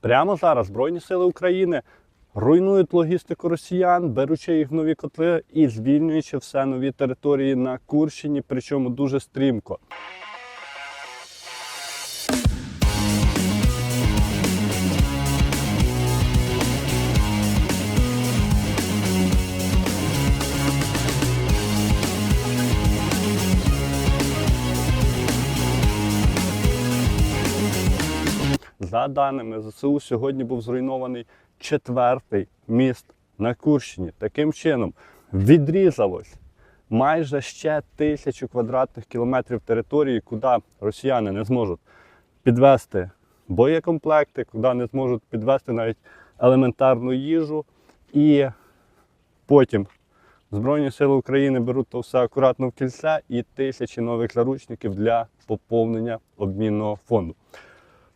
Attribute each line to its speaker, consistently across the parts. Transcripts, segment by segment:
Speaker 1: Прямо зараз Збройні Сили України руйнують логістику росіян, беручи їх в нові котли і звільнюючи все нові території на Курщині, причому дуже стрімко. За даними ЗСУ, сьогодні був зруйнований четвертий міст на Курщині. Таким чином відрізалось майже ще тисячу квадратних кілометрів території, куди росіяни не зможуть підвести боєкомплекти, куди не зможуть підвести навіть елементарну їжу. І потім Збройні сили України беруть то все акуратно в кільце і тисячі нових заручників для поповнення обмінного фонду.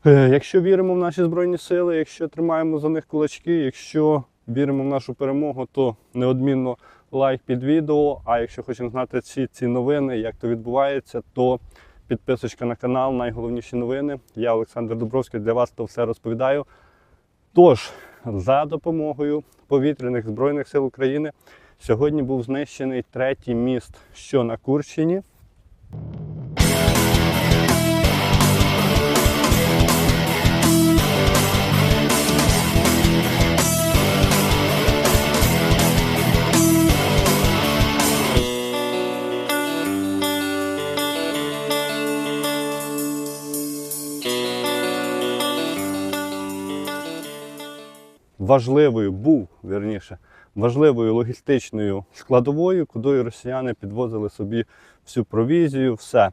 Speaker 1: Е, Якщо віримо в наші Збройні Сили, якщо тримаємо за них кулачки, якщо віримо в нашу перемогу, то неодмінно лайк під відео. А якщо хочемо знати ці, ці новини, як то відбувається, то підписочка на канал, найголовніші новини. Я Олександр Дубровський для вас то все розповідаю. Тож, за допомогою повітряних збройних сил України сьогодні був знищений третій міст, що на Курщині. Важливою був вірніше, важливою логістичною складовою, куди росіяни підвозили собі всю провізію, все.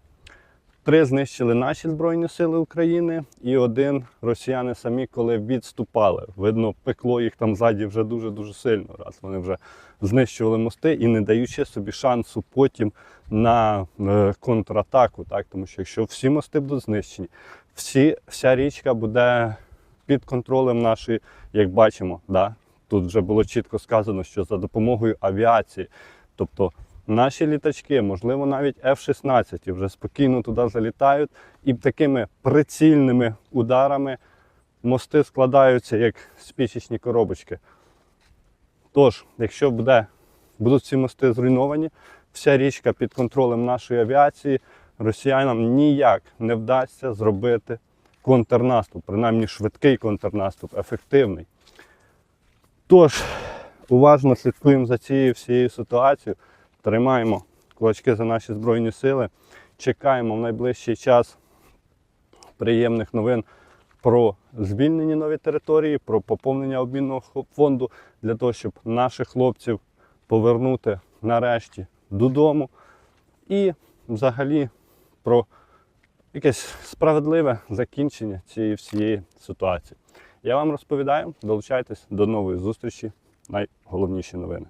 Speaker 1: Три знищили наші Збройні Сили України, і один росіяни самі, коли відступали. Видно, пекло їх там ззаді вже дуже-дуже сильно, раз вони вже знищували мости і не даючи собі шансу потім на е, контратаку. Так? Тому що якщо всі мости будуть знищені, всі, вся річка буде під контролем нашої, як бачимо, да? тут вже було чітко сказано, що за допомогою авіації, тобто наші літачки, можливо, навіть F-16 вже спокійно туди залітають і такими прицільними ударами мости складаються як спічечні коробочки. Тож, якщо буде, будуть ці мости зруйновані, вся річка під контролем нашої авіації, росіянам ніяк не вдасться зробити контрнаступ, принаймні швидкий контрнаступ, ефективний. Тож, уважно слідкуємо за цією всією ситуацією, тримаємо кулачки за наші Збройні Сили, чекаємо в найближчий час приємних новин про звільнені нові території, про поповнення обмінного фонду для того, щоб наших хлопців повернути нарешті додому. І взагалі про якесь справедливе закінчення цієї всієї ситуації. Я вам розповідаю, долучайтесь до нової зустрічі. Найголовніші новини.